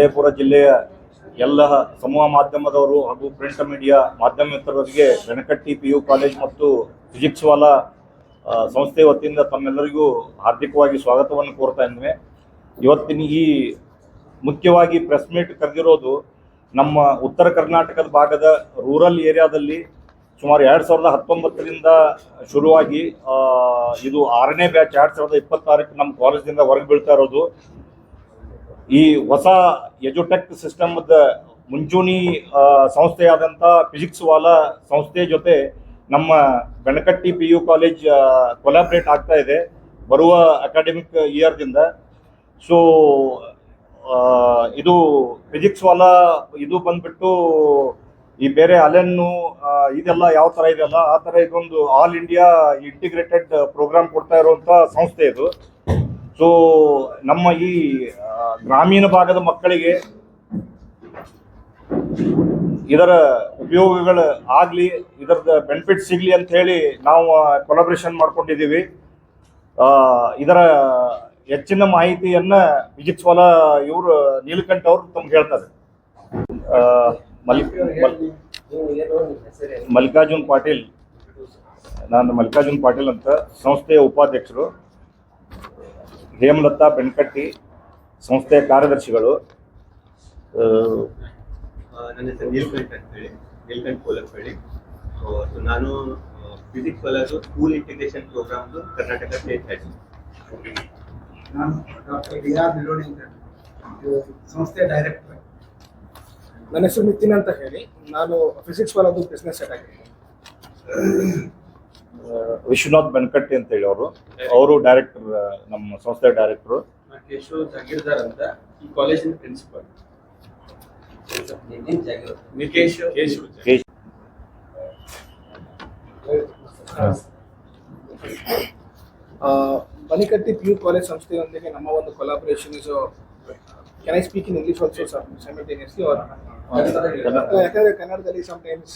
ವಿಜಯಪುರ ಜಿಲ್ಲೆಯ ಎಲ್ಲ ಸಮೂಹ ಮಾಧ್ಯಮದವರು ಹಾಗೂ ಪ್ರಿಂಟ್ ಮೀಡಿಯಾ ಮಾಧ್ಯಮ ಮಿತ್ರರಿಗೆ ಬೆನಕಟ್ಟಿ ಪಿ ಯು ಕಾಲೇಜ್ ಮತ್ತು ಫಿಸಿಕ್ಸ್ ವಾಲಾ ಸಂಸ್ಥೆ ವತಿಯಿಂದ ತಮ್ಮೆಲ್ಲರಿಗೂ ಹಾರ್ದಿಕವಾಗಿ ಸ್ವಾಗತವನ್ನು ಕೋರ್ತಾ ಇದ್ದೇವೆ ಇವತ್ತಿನ ಈ ಮುಖ್ಯವಾಗಿ ಪ್ರೆಸ್ ಮೀಟ್ ಕರೆದಿರೋದು ನಮ್ಮ ಉತ್ತರ ಕರ್ನಾಟಕದ ಭಾಗದ ರೂರಲ್ ಏರಿಯಾದಲ್ಲಿ ಸುಮಾರು ಎರಡು ಸಾವಿರದ ಹತ್ತೊಂಬತ್ತರಿಂದ ಶುರುವಾಗಿ ಇದು ಆರನೇ ಬ್ಯಾಚ್ ಎರಡು ಸಾವಿರದ ಇಪ್ಪತ್ತಾರಕ್ಕೆ ನಮ್ಮ ಕಾಲೇಜಿಂದ ಹೊರಗೆ ಬೀಳ್ತಾ ಇರೋದು. ಈ ಹೊಸ ಎಜುಟೆಕ್ ಸಿಸ್ಟಮ್ದ ಮುಂಚೂಣಿ ಸಂಸ್ಥೆಯಾದಂಥ ಫಿಸಿಕ್ಸ್ ವಾಲಾ ಸಂಸ್ಥೆ ಜೊತೆ ನಮ್ಮ Benakatti P U college collaborate ಆಗ್ತಾ ಇದೆ ಬರುವ ಅಕಾಡೆಮಿಕ್ ಇಯರ್ದಿಂದ ಸೊ ಇದು ಫಿಸಿಕ್ಸ್ ವಾಲಾ ಇದು ಬಂದ್ಬಿಟ್ಟು ಈ ಬೇರೆ ಅಲೆನ್ನು ಇದೆಲ್ಲ ಯಾವ ಥರ ಇದೆಯಲ್ಲ ಆ ಥರ ಇದೊಂದು ಆಲ್ ಇಂಡಿಯಾ ಇಂಟಿಗ್ರೇಟೆಡ್ ಪ್ರೋಗ್ರಾಮ್ ಕೊಡ್ತಾ ಇರುವಂಥ ಸಂಸ್ಥೆ ಇದು. ಸೊ ನಮ್ಮ ಈ ಗ್ರಾಮೀಣ ಭಾಗದ ಮಕ್ಕಳಿಗೆ ಇದರ ಉಪಯೋಗಗಳು ಆಗಲಿ, ಇದರದ ಬೆನಿಫಿಟ್ ಸಿಗಲಿ ಅಂತ ಹೇಳಿ ನಾವು ಕೊಲಾಬ್ರೇಷನ್ ಮಾಡ್ಕೊಂಡಿದ್ದೀವಿ. ಇದರ ಹೆಚ್ಚಿನ ಮಾಹಿತಿಯನ್ನ ವಿಜಿತ್ ಇವರು, ನೀಲಕಂಠ ಅವರು ತಮ್ಗೆ ಹೇಳ್ತಾರೆ. ಮಲ್ಲಿಕಾರ್ಜುನ್ ಪಾಟೀಲ್, ನಾನು ಮಲ್ಲಿಕಾರ್ಜುನ್ ಪಾಟೀಲ್ ಅಂತ ಸಂಸ್ಥೆಯ ಉಪಾಧ್ಯಕ್ಷರು. ಹೇಮಲತಾ ಬೆಣಕಟ್ಟಿ ಸಂಸ್ಥೆಯ ಕಾರ್ಯದರ್ಶಿಗಳು ನನ್ನ ಹೆಸರು ನೀಲ್ಕಂಠ್ ಅಂತ ಹೇಳಿ ನೀಲ್ಕಂಠ್ ಕೋಲಪ್ಪಳ್ಳಿ ಸೊ ಸೊ ನಾನು physics college school integration program Karnataka state head ನಾನು ಡಾಕ್ಟರ್ ಡಿ ಆರ್ ನಿಲೋಣಿಂಕರ್ ಇದು ಸಂಸ್ಥೆ ಡೈರೆಕ್ಟರ್ ನನ್ನ ಹೆಸರು ನಿತಿನ್ ಅಂತ ಹೇಳಿ ನಾನು ಫಿಸಿಕ್ಸ್ ವಾಲದು ಬಿಸ್ನೆಸ್ ಹೆಡ್ ಆಗಿದ್ದೀನಿ. ವಿಶ್ವನಾಥ್ ಬೆನ್ಕಟ್ಟಿ ಅಂತ ಹೇಳಿ ಅವರು. ಅವರು ಡೈರೆಕ್ಟರ್ ನಮ್ಮ ಸಂಸ್ಥೆ ಡೈರೆಕ್ಟರ್ ಕೇಶವ್ ಜಾಗೀರ್ದಾರ್ ಅಂತ ಈ ಕಾಲೇಜಿನ principal Banikatti P U college ಸಂಸ್ಥೆಯೊಂದಿಗೆ ನಮ್ಮ ಒಂದು collaboration is can I speak in English also simultaneously or ಯಾಕಂದ್ರೆ ಕನ್ನಡದಲ್ಲಿ ಸಮ್ ಟೈಮ್ಸ್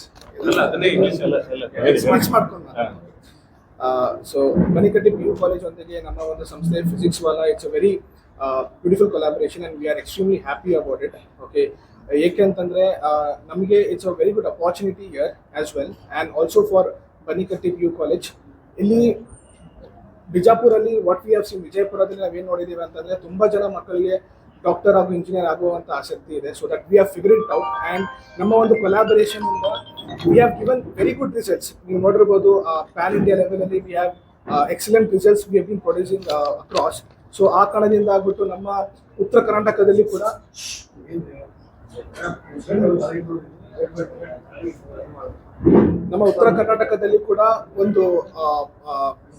ಮಿಕ್ಸ್ ಮಾಡ್ಕೊಂಡು so Banikatti P U college ಒಂದಿಗೆ ನಮ್ಮ ಒಂದು ಸಂಸ್ಥೆ physics Wallah it's a very beautiful collaboration and we are extremely happy about it okay ಏಕೆ ಅಂತಂದ್ರೆ ನಮಗೆ it's a very good opportunity year as well and also for Banikatti P U college ಇಲ್ಲಿ ಬಿಜಾಪುರಲ್ಲಿ what we have seen ವಿಜಯಪುರದಲ್ಲಿ ನಾವೇನು ನೋಡಿದ್ದೀವಿ ಅಂತಂದ್ರೆ ತುಂಬಾ ಜನ ಮಕ್ಕಳಿಗೆ ಡಾಕ್ಟರ್ ಹಾಗೂ ಇಂಜಿನಿಯರ್ ಆಗುವಂತ ಆಸಕ್ತಿ ಇದೆ. So that we have figure it out and ನಮ್ಮ ಒಂದು ಕೊಲಾಬರೇಷನ್ ಇಂದ we have given very good results ನೀವು ನೋಡಿರ್ಬೋದು ಪ್ಯಾನ್ ಇಂಡಿಯಾ ಲೆವೆಲಲ್ಲಿ we have excellent results we have been producing across so ಆ ಕಾರಣದಿಂದ ಆಗ್ಬಿಟ್ಟು ನಮ್ಮ ಉತ್ತರ ಕರ್ನಾಟಕದಲ್ಲಿ ಕೂಡ ನಮ್ಮ ಉತ್ತರ ಕರ್ನಾಟಕದಲ್ಲಿ ಕೂಡ ಒಂದು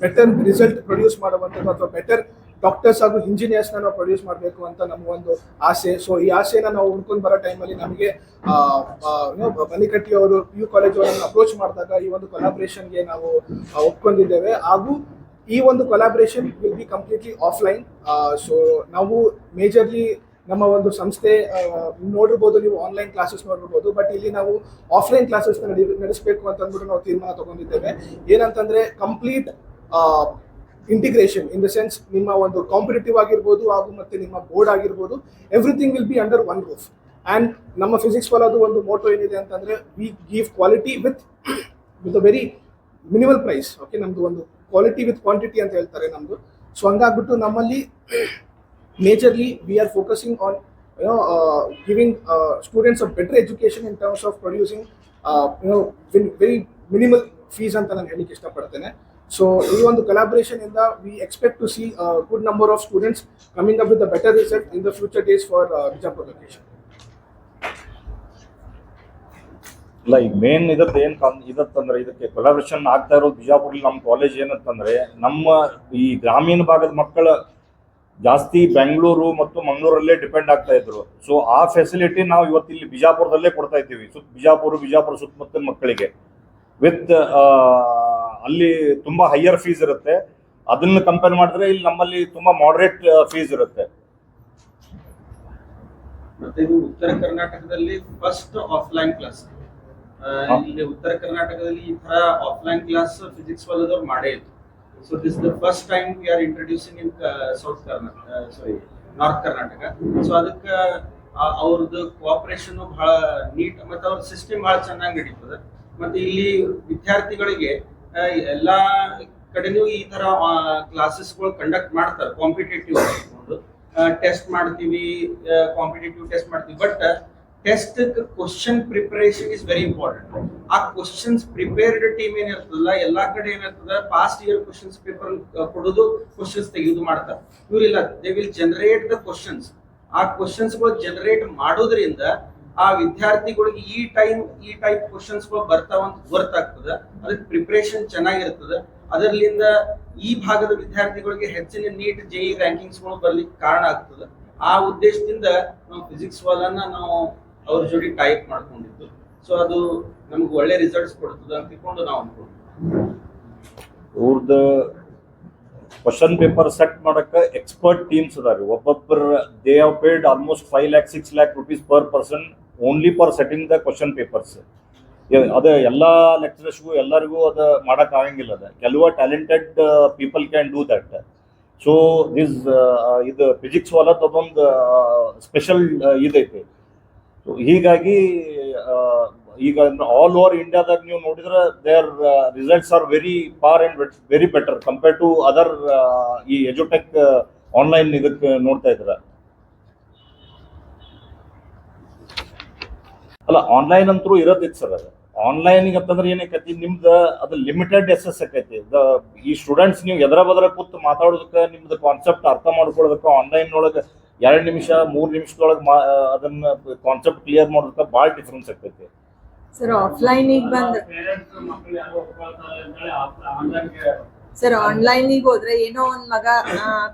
ಬೆಟರ್ ರಿಸಲ್ಟ್ ಪ್ರೊಡ್ಯೂಸ್ ಮಾಡುವಂಥದ್ದು ಅಥವಾ ಬೆಟರ್ ಡಾಕ್ಟರ್ಸ್ ಹಾಗೂ ಇಂಜಿನಿಯರ್ಸ್ ನಾವು ಪ್ರೊಡ್ಯೂಸ್ ಮಾಡಬೇಕು ಅಂತ ನಮ್ಮ ಒಂದು ಆಸೆ. ಸೊ ಈ ಆಸೆನ ನಾವು ಹುಡ್ಕೊಂಡು ಬರೋ ಟೈಮಲ್ಲಿ ನಮಗೆ ಬನಿಕಟ್ಟಿ ಅವರು, ಪಿ ಯು ಕಾಲೇಜ್ ಅವರನ್ನು ಅಪ್ರೋಚ್ ಮಾಡಿದಾಗ ಈ ಒಂದು ಕೊಲಾಬ್ರೇಷನ್ಗೆ ನಾವು ಒಪ್ಕೊಂಡಿದ್ದೇವೆ. ಹಾಗೂ ಈ ಒಂದು collaboration will be completely offline so ನಾವು ಮೇಜರ್ಲಿ ನಮ್ಮ ಒಂದು ಸಂಸ್ಥೆ ನೋಡಿರ್ಬೋದು, ನೀವು ಆನ್ಲೈನ್ ಕ್ಲಾಸಸ್ ನೋಡಿರ್ಬೋದು ಬಟ್ ಇಲ್ಲಿ ನಾವು ಆಫ್ಲೈನ್ ಕ್ಲಾಸಸ್ ನಡೆ, ನಡೆಸಬೇಕು ಅಂತ ಅಂದ್ಬಿಟ್ಟು ನಾವು ತೀರ್ಮಾನ ತಗೊಂಡಿದ್ದೇವೆ. ಏನಂತಂದ್ರೆ complete integration in the sense ನಿಮ್ಮ ಒಂದು ಕಾಂಪಿಟೇಟಿವ್ ಆಗಿರ್ಬೋದು ಹಾಗೂ ಮತ್ತು ನಿಮ್ಮ ಬೋರ್ಡ್ ಆಗಿರ್ಬೋದು everything will be under one roof and ನಮ್ಮ ಫಿಸಿಕ್ಸ್ ಅದು ಒಂದು ಮೋಟೋ ಏನಿದೆ ಅಂತಂದರೆ we give quality with with a very minimal price okay ನಮ್ಮದು ಒಂದು ಕ್ವಾಲಿಟಿ ವಿತ್ ಕ್ವಾಂಟಿಟಿ ಅಂತ ಹೇಳ್ತಾರೆ ನಮ್ಮದು ಸೊ ಹಂಗಾಗ್ಬಿಟ್ಟು ನಮ್ಮಲ್ಲಿ majorly we are focusing on you know giving students of better education in terms of producing you know producing minimal fees ಅಂತ ನಾನು ಹೇಳಲಿಕ್ಕೆ ಇಷ್ಟಪಡ್ತೇನೆ. ಸೊ ಈ ಒಂದು ಕೊಲಾಬ್ರೇಷನ್ ಇಂದ we expect to see good number of students coming up with better result in the future days for Bijapur location ಇಲ್ಲ ಈಗ main ಇದಕ್ಕೆ ಏನ್ ಇದತ್ತಂದ್ರೆ ಇದಕ್ಕೆ ಕೊಲಾಬ್ರೇಷನ್ ಆಗ್ತಾ ಇರೋದು ಬಿಜಾಪುರಲ್ಲಿ ನಮ್ಮ ಕಾಲೇಜ್ ಏನಂತಂದ್ರೆ ನಮ್ಮ ಈ ಗ್ರಾಮೀಣ ಭಾಗದ ಮಕ್ಕಳ ಜಾಸ್ತಿ ಬೆಂಗಳೂರು ಮತ್ತು ಮಂಗಳೂರಲ್ಲೇ ಡಿಪೆಂಡ್ ಆಗ್ತಾ ಇದ್ರು. ಸೊ ಆ ಫೆಸಿಲಿಟಿ ನಾವು ಇವತ್ತು ಇಲ್ಲಿ ಬಿಜಾಪುರದಲ್ಲೇ ಕೊಡ್ತಾ ಇದ್ದೀವಿ. ಸುತ್ತ ಬಿಜಾಪುರ ಬಿಜಾಪುರ ಸುತ್ತಮುತ್ತಲ ಮಕ್ಕಳಿಗೆ. ವಿತ್ ಅಲ್ಲಿ ತುಂಬಾ ಹೈಯರ್ ಫೀಸ್ ಇರುತ್ತೆ. ಅದನ್ನ ಕಂಪೇರ್ ಮಾಡಿದ್ರೆ ಇಲ್ಲಿ ನಮ್ಮಲ್ಲಿ ತುಂಬಾ ಮಾಡರೇಟ್ ಫೀಸ್ ಇರುತ್ತೆ. ಮತ್ತೆ ಇದು ಉತ್ತರ ಕರ್ನಾಟಕದಲ್ಲಿ ಫಸ್ಟ್ ಆಫ್ಲೈನ್ ಕ್ಲಾಸ್. ಇಲ್ಲಿ ಉತ್ತರ ಕರ್ನಾಟಕದಲ್ಲಿ ಈ ತರ ಆಫ್ಲೈನ್ ಕ್ಲಾಸ್ ಫಿಸಿಕ್ಸ್ ವಾಲದವ್ರು ಮಾಡೇ ಇತ್ತು so this the first time we are introducing in south Karnataka sorry north Karnataka so ಅದಕ್ಕೆ ಅವ್ರದ್ದು ಕೋಆಪರೇಷನ್ ಬಹಳ ನೀಟ್ ಮತ್ತೆ ಅವ್ರ ಸಿಸ್ಟಮ್ ಬಹಳ ಚೆನ್ನಾಗಿ ನಡೀತದೆ. ಮತ್ತೆ ಇಲ್ಲಿ ವಿದ್ಯಾರ್ಥಿಗಳಿಗೆ ಎಲ್ಲಾ ಕಡೆನೂ ಈ ತರ ಕ್ಲಾಸಸ್ಗಳು ಕಂಡಕ್ಟ್ ಮಾಡ್ತಾರೆ ಕಾಂಪಿಟೇಟಿವ್ ಟೆಸ್ಟ್ ಮಾಡ್ತೀವಿ ಕಾಂಪಿಟೇಟಿವ್ ಟೆಸ್ಟ್ ಮಾಡ್ತೀವಿ. But test question preparation is very important ಆ ಕ್ವಶನ್ಸ್ ಪ್ರಿಪೇರ್ಡ್ ಟೀಮ್ ಏನಿರ್ತದಲ್ಲ, ಎಲ್ಲಾ ಕಡೆ ಏನಿರ್ತದ ಪಾಸ್ಟ್ ಇಯರ್ ಕ್ವಶನ್ಸ್ ಪೇಪರ್ ಕೊಡೋದು ಕ್ವಶನ್ಸ್ ತೆಗೆದು ಮಾಡ್ತಾರೆ. ಇವ್ರಿಲ್ಲ they will generate the questions ಆ ಕ್ವಶನ್ಸ್ ಜನರೇಟ್ ಮಾಡೋದ್ರಿಂದ ಆ ವಿದ್ಯಾರ್ಥಿಗಳಿಗೆ ಈ ಟೈಮ್, ಈ ಟೈಪ್ ಕ್ವಶನ್ಸ್ಗಳು ಬರ್ತಾವ ಅಂತ ಗೊತ್ತಾಗ್ತದ. ಅದಕ್ಕೆ ಪ್ರಿಪ್ರೇಷನ್ ಚೆನ್ನಾಗಿರ್ತದ. ಅದರ್ಲಿಂದ ಈ ಭಾಗದ ವಿದ್ಯಾರ್ಥಿಗಳಿಗೆ ಹೆಚ್ಚಿನ ನೀಟ್ ಜೆಇ ರ್ಯಾಂಕಿಂಗ್ಸ್ಗಳು ಬರ್ಲಿಕ್ಕೆ ಕಾರಣ ಆಗ್ತದ. ಆ ಉದ್ದೇಶದಿಂದ ನಾವು ಫಿಸಿಕ್ಸ್ ವಾಲನ್ನ ನಾವು ಅವ್ರ ಜೋಡಿ ಟೈಪ್ ಮಾಡ್ಕೊಂಡಿದ್ದು. ಸೊ ಅದು ನಮ್ಗೆ ಒಳ್ಳೆ ರಿಸಲ್ಟ್ಸ್ ಕೊಡ್ತದ ಅಂತ ತಿಳ್ಕೊಂಡು ನಾವು ಅನ್ಕೊಂಡ್ವಿ ಇವ್ರದ್ದು ಕ್ವಶನ್ ಪೇಪರ್ ಸೆಟ್ ಮಾಡಕ್ಕೆ ಎಕ್ಸ್ಪರ್ಟ್ ಟೀಮ್ಸ್ ಅದಾರಿ ಒಬ್ಬೊಬ್ಬರ they have paid almost five lakh six lakh rupees per person only for setting the question papers ಅದ ಎಲ್ಲ ಲೆಕ್ಚರರ್ಸ್ಗೂ ಎಲ್ಲರಿಗೂ ಅದು ಮಾಡಕ್ ಆಗಂಗಿಲ್ಲ ಅದ ಕೆಲವು talented people can do that so this ಇದು ಫಿಸಿಕ್ಸ್ ವಾಲತ್ ಅದೊಂದು ಸ್ಪೆಷಲ್ ಇದೈತಿ ಹೀಗಾಗಿ ಈಗ ಆಲ್ ಓವರ್ ಇಂಡಿಯಾದಾಗ ನೀವು ನೋಡಿದ್ರೆ there results are very far and very better compare to other ಈ ಎಜುಟೆಕ್ ಆನ್ಲೈನ್ ಇದಕ್ಕೆ ನೋಡ್ತಾ ಇದ್ರ ಅಲ್ಲ ಆನ್ಲೈನ್ ಅಂತೂ ಇರೋದಿತ್ತು ಸರ್ ಅದು. ಆನ್ಲೈನ್ ಅಂತಂದ್ರೆ ಏನಕ್ಕೈತಿ ನಿಮ್ದು ಅದು ಲಿಮಿಟೆಡ್ ಎಸ್ ಆಕೈತಿ. ದ ಈ ಸ್ಟೂಡೆಂಟ್ಸ್ ನೀವು ಎದರ ಬದರ ಕೂತು ಮಾತಾಡೋದಕ್ಕೆ ನಿಮ್ದು ಕಾನ್ಸೆಪ್ಟ್ ಅರ್ಥ ಮಾಡ್ಕೊಳ್ಳೋದಕ್ಕೆ ಆನ್ಲೈನ್ ಒಳಗೆ ಎರಡು ನಿಮಿಷ ಮೂರು ನಿಮಿಷದೊಳಗೆ ಮಾ ಅದನ್ನ ಕಾನ್ಸೆಪ್ಟ್ ಕ್ಲಿಯರ್ ಮಾಡೋದಕ್ಕೆ ಭಾಳ ಡಿಫ್ರೆನ್ಸ್ ಆಕೈತಿ. ಸರ್ ಆಫ್ಲೈನಿಗೆ ಬಂದ ಸರ್ ಆನ್ಲೈನಿಗೆ ಹೋದ್ರೆ ಏನೋ ಒಂದ್ ಮಗ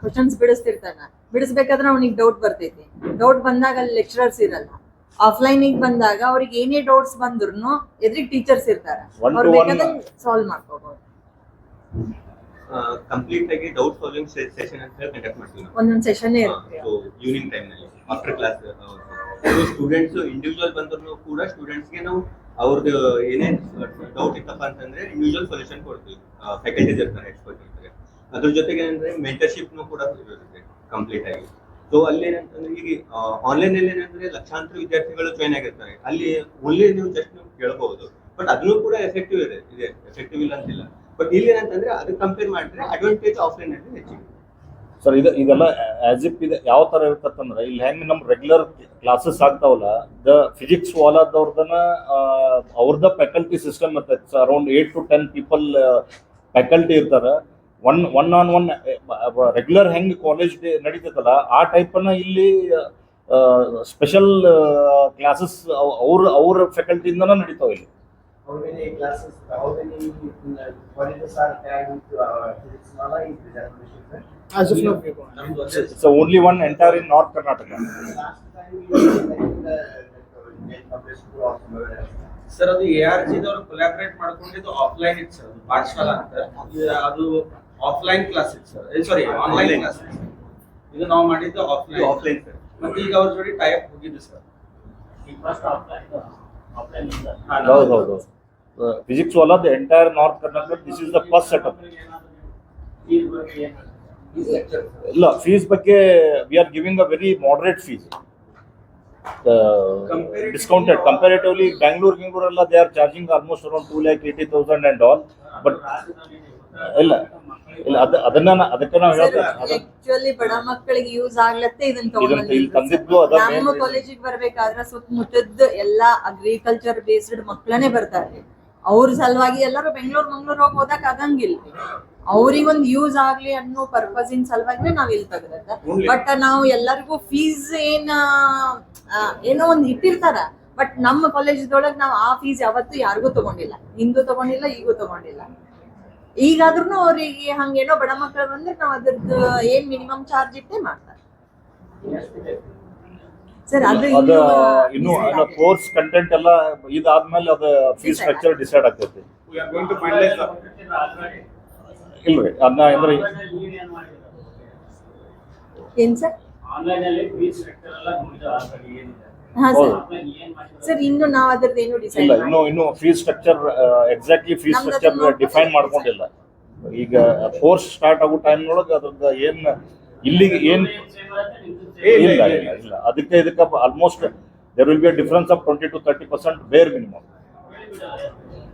ಕ್ವಶನ್ಸ್ ಬಿಡಿಸ್ತಿರ್ತಾನ. ಬಿಡಿಸ್ಬೇಕಾದ್ರೆ ಅವ್ನಿಗೆ ಡೌಟ್ ಬರ್ತೈತಿ. ಡೌಟ್ ಬಂದಾಗ ಅಲ್ಲಿ ಲೆಕ್ಚರರ್ಸ್ ಇರಲ್ಲ. ಆಫ್ಲೈನಿಗೆ ಬಂದಾಗ ಅವ್ರಿಗೆ ಏನೇ ಡೌಟ್ಸ್ ಬಂದ್ರು ಎದ್ರಿಗೆ ಟೀಚರ್ಸ್ ಇರ್ತಾರೆ. ಅವ್ರು. ಬೇಕಾದಂಗೆ ಸಾಲ್ವ್ ಮಾಡ್ಕೋಬಹುದು ಕಂಪ್ಲೀಟ್ ಆಗಿ ಡೌಟ್ ಸಾಲ್ವಿಂಗ್ ಸೆಷನ್ ಅಂತ ಹೇಳಿ ಕಂಡಕ್ಟ್ ಮಾಡ್ತೀವಿ ಒಂದೊಂದ್ ಸೆಷನ್ ಇರುತ್ತೆ. ಸೊ ಈವ್ನಿಂಗ್ ಟೈಮ್ನಲ್ಲಿ ಆಫ್ಟರ್ ಕ್ಲಾಸ್ ಸ್ಟೂಡೆಂಟ್ಸ್ ಇಂಡಿವಿಜುವಲ್ ಬಂದ್ರು ಕೂಡ ಸ್ಟೂಡೆಂಟ್ಸ್ಗೆ ನಾವು ಅವ್ರದ್ದು ಏನೇ ಡೌಟ್ ಇತ್ತಪ್ಪ ಅಂತಂದ್ರೆ ಇಂಡಿವಿಜುವಲ್ ಸೊಲ್ಯೂಷನ್ ಕೊಡ್ತೀವಿ. ಫ್ಯಾಕಲ್ಟೀಸ್ ಇರ್ತಾರೆ ಎಕ್ಸ್ಪರ್ಟ್ ಇರ್ತಾರೆ. ಅದ್ರ ಜೊತೆಗೆ ಏನಂದ್ರೆ ಮೆಂಟರ್ಶಿಪ್ ಕೂಡ ಇರುತ್ತೆ ಕಂಪ್ಲೀಟ್ ಆಗಿ. ಸೊ ಅಲ್ಲಿ ಏನಂತಂದ್ರೆ ಈಗ ಆನ್ಲೈನ್ ಅಲ್ಲಿ ಏನಂದ್ರೆ ಲಕ್ಷಾಂತರ ವಿದ್ಯಾರ್ಥಿಗಳು ಜಾಯ್ನ್ ಆಗಿರ್ತಾರೆ. ಅಲ್ಲಿ ಓನ್ಲಿ ನೀವು ಜಸ್ಟ್ ನೀವು ಕೇಳಬಹುದು. ಬಟ್ ಅದನ್ನು ಕೂಡ ಎಫೆಕ್ಟಿವ್ ಇದೆ. ಇದೆ ಎಫೆಕ್ಟಿವ್ ಇಲ್ಲ ಅಂತಿಲ್ಲ. ಬಟ್ ಇಲ್ಲಿ ಏನಂತಂದ್ರೆ ಅದಕ್ಕೆ ಕಂಪೇರ್ ಮಾಡಿದ್ರೆ ಅಡ್ವಾಂಟೇಜ್ ಆಫ್ಲೈನ್ ಅಲ್ಲಿ ಹೆಚ್ಚಿಗೆ ಸರ್ ಇದು, ಇದೆಲ್ಲ ಆಸ್ ಇಫ್ ಇದೆ. ಯಾವ ತರ ಇರ್ತಂದ್ರೆ ಇಲ್ಲಿ ಹೆಂಗ್ ನಮ್ ರೆಗ್ಯುಲರ್ ಕ್ಲಾಸಸ್ ಆಗ್ತಾವಲ್ಲ ದ ಫಿಸಿಕ್ಸ್ ವಾಲಾದವ್ರದನ್ನ ಅವ್ರದ faculty system around eight to ten people faculty ಇರ್ತಾರ. One one on one regular ಹೆಂಗೆ ಕಾಲೇಜ್ ಡೇ ನಡೀತೈತಲ್ಲ ಆ ಟೈಪನ್ನ ಇಲ್ಲಿ ಸ್ಪೆಷಲ್ ಕ್ಲಾಸಸ್ ಅವ್ರ ಅವ್ರ ಫ್ಯಾಕಲ್ಟಿಯಿಂದನ ನಡೀತಾವ ಇಲ್ಲಿ. Only one entire in north Karnataka. Sir ಅದು ಎ ಆರ್ ಜಿ ದವ್ರು ಕೊಲಾಬ್ರೇಟ್ ಮಾಡ್ಕೊಂಡಿದ್ದು ಆಫ್ಲೈನ್ ಇತ್ತು ಸರ್ ಪಾಠಶಾಲಾ ಅಂತ. ಅದು offline classes sorry online classes ಇದು ನಾವು ಮಾಡಿದ್ದು ಆಫ್ಲೈನ್ ಆಫ್ಲೈನ್ ಸರ್ ಮತ್ತೆ ಈಗ ಅವ್ರ ಜೋಡಿ ಟೈಪ್ ಹೋಗಿದ್ದು ಸರ್ ಹೌದು ಹೌದು physics ವಾಲದ್ entire north Karnataka this is the first setup ಇಲ್ಲ ಫೀಸ್ ಬಗ್ಗೆ we are giving a very moderate fees discounted comparatively Bangalore ಗಿಂಗ್ಳೂರ್ ಎಲ್ಲ they are charging almost around two lakh eighty thousand and all but ಇಲ್ಲ. ಇಲ್ಲ ಅದ ಅದನ್ನ ಅದಕ್ಕೆ ನಾವು ಹೇಳ್ತೀವಿ ಆಕ್ಚುಲಿ ಬಡ ಮಕ್ಕಳಿಗೆ ಯೂಸ್ ಆಗ್ಲತ್ತೆ ಇದನ್ನ ತಗೊಂಡು ಇಲ್ಲಿ ತಂದಿದ್ದು ತಗೊಂಡ್ ಅದ ನಮ್ಮ. ಕಾಲೇಜಿಗೆ ಬರ್ಬೇಕಾದ್ರೆ ಸುತ್ತಮುತ್ತದ ಎಲ್ಲಾ ಅಗ್ರಿಕಲ್ಚರ್ ಬೇಸ್ಡ್ ಮಕ್ಕಳನೇ ಬರ್ತಾರೆ. ಅವ್ರ ಸಲುವಾಗಿ ಎಲ್ಲರೂ ಬೆಂಗಳೂರು ಮಂಗಳೂರು ಹೋಗಿ ಓದಕ್ ಆಗಂಗಿಲ್ಲ. ಅವ್ರಿಗೊಂದ್ ಯೂಸ್ ಆಗ್ಲಿ ಅನ್ನೋ ಪರ್ಪಸ್ ಇನ್ ಸಲುವಾಗಿ ನಾವ್ ಇಲ್ಲಿ ತೆಗ್ದತ್ತ ಬಟ್ ನಾವು ಎಲ್ಲರಿಗೂ ಫೀಸ್ ಏನ ಏನೋ ಒಂದ್ ಇಟ್ಟಿರ್ತಾರ. ಬಟ್ ನಮ್ಮ ಕಾಲೇಜದೊಳಗ್ ನಾವ್ ಆ ಫೀಸ್ ಯಾವತ್ತೂ ಯಾರಿಗೂ ತಗೊಂಡಿಲ್ಲ. ಹಿಂದೂ ತಗೊಂಡಿಲ್ಲ ಈಗೂ ತಗೊಂಡಿಲ್ಲ. ಈಗಾದ್ರೂ ಅವ್ರಿಗೆ ಹಂಗೇನೋ ಬಡ ಮಕ್ಕಳು ಬಂದ್ರೆ ನಾವ್ ಅದ್ರದ್ದು ಏನ್ ಮಿನಿಮಮ್ ಚಾರ್ಜ್ ಇಟ್ಟೆ ಮಾಡ್ತಾರೆ. ಸರ್ ಅದು ಅದ ಇನ್ನೂ. ಕೋರ್ಸ್ ಕಂಟೆಂಟ್ ಎಲ್ಲ ಇದಾದ್ಮೇಲೆ ಅದ ಫೀಸ್ ಸ್ಟ್ರಕ್ಚರ್ ಡಿಸೈಡ್ ಆಗ್ತೈತಿ. ಇಲ್ರಿ ಅದನ್ನ ಅಂದ್ರೆ ಏನ್ ಸರ್? ಆನ್ಲೈನ್ ಅಲ್ಲಿ ಫೀಸ್ ಸ್ಟ್ರಕ್ಚರ್ ಎಲ್ಲ ನೋಡಿದ್ರೆ ಆಲ್ರೆಡಿ ಏನಿದೆ? ಹಾ ಸರ್. ಹೌದು. ಇನ್ನು ನಾವು ಅದರ ಏನು ಡಿಸೈಡ್ ಇಲ್ಲ ಇನ್ನು ಇನ್ನು ಫೀಸ್ ಸ್ಟ್ರಕ್ಚರ್ ಎಕ್ಸಾಕ್ಟ್ಲಿ ಫೀಸ್ ನಮ್ದು ಸ್ಟ್ರಕ್ಚರ್ ಅದನ್ನ ಡಿಫೈನ್ ಮಾಡ್ಕೊಂಡಿಲ್ಲ. ಈಗ ಕೋರ್ಸ್ ಸ್ಟಾರ್ಟ್ ಆಗೋ ಟೈಮ್ ಒಳಗೆ ಅದ್ರದ್ದು ಏನ್ ಇಲ್ಲಿಗೆ ಏನ್ ಇಲ್ಲ ಇಲ್ಲ ಇಲ್ಲ ಅದಕ್ಕೆ ಇದಕ್ಕೆ almost there will be a difference of twenty to thirty percent bare minimum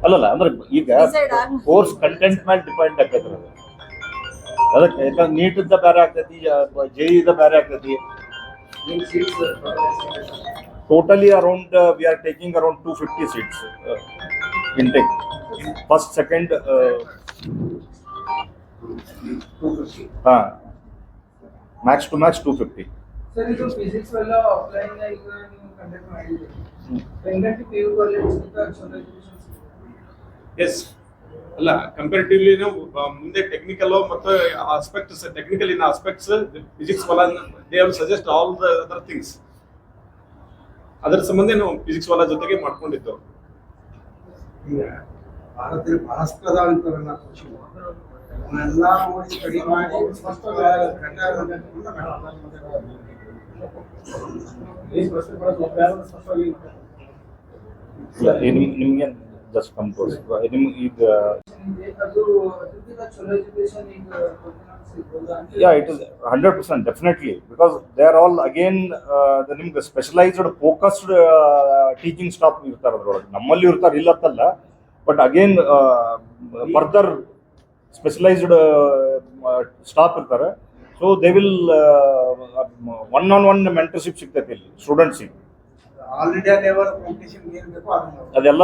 ಅಲ್ಲಲ್ಲ ಅಂದ್ರೆ ಈಗ Decide ಆಗ್ಲಿ. ಕೋರ್ಸ್ ಕಂಟೆಂಟ್ ಮೇಲೆ ಡಿಪೆಂಡ್ ಆಗ್ತದೆ. ಅದು ಅದಕ್ಕೆ ಯಾಕಂದ್ರೆ ನೀಟ್ ಇದ್ದ ಬೇರೆ ಆಗ್ತೈತಿ ಜೆ ಇದ್ದ ಬೇರೆ ಆಗ್ತೈತಿ. In around, uh, totally around we are taking around two fifty seats intake first second max fifty. ಹಾ max to max two fifty sir ಇದು ಫಿಸಿಕ್ಸ್ ಎಲ್ಲ ಆಫ್ಲೈನ್ ಈಗ ನೀವು ಕಂಡಕ್ಟ್ ಮಾಡಿದ್ರಿ ಬೆಂಗಳೂರು ಪಿ ಯು ಕಾಲೇಜ್ ಚಲೋ ಎಜುಕೇಶನ್ ಎಸ್ ಅಲ್ಲ ಕಂಪೇರಿಟಿವ್ಲಿ ನಾವು ಮುಂದೆ ಟೆಕ್ನಿಕಲ್ ಮತ್ತು aspects technical in aspects physics they have suggest all the other things ಅದರ ಸಂಬಂಧ ನಾವು ಫಿಸಿಕ್ಸ್ ವಾಲ ಜೊತೆಗೆ ಮಾಡ್ಕೊಂಡಿದ್ದು. ಈಗ ಭಾರತದಲ್ಲಿ ಬಹಳಷ್ಟು ಅದಾವ ಇಂಥವೆಲ್ಲ ಅವನ್ನೆಲ್ಲ ನೋಡಿ ಸ್ಟಡಿ ಮಾಡಿ ನಿಮ್ಗೆ ಜಸ್ಟ್ ಕಂಪೋಸ್ ನಿಮ್ಗೆ ಈಗ ya it is hundred percent definitely because they are all again ನಿಮ್ಗೆ ಸ್ಪೆಷಲೈಸ್ಡ್ ಫೋಕಸ್ಡ್ ಟೀಚಿಂಗ್ ಸ್ಟಾಫ್ ಇರ್ತಾರೆ ಅದರೊಳಗೆ. ನಮ್ಮಲ್ಲಿ ಇರ್ತಾರೆ ಇಲ್ಲತ್ತಲ್ಲ but again further specialised staff ಇರ್ತಾರೆ. So they will one on one mentorship ಸಿಗ್ತೈತಿ ಇಲ್ಲಿ ಸ್ಟೂಡೆಂಟ್ಸಿಗೆ ಆಲ್ ಇಂಡಿಯಾ ಲೆವೆಲ್ ಕಾಂಪಿಟೇಷನ್ ಅದೆಲ್ಲ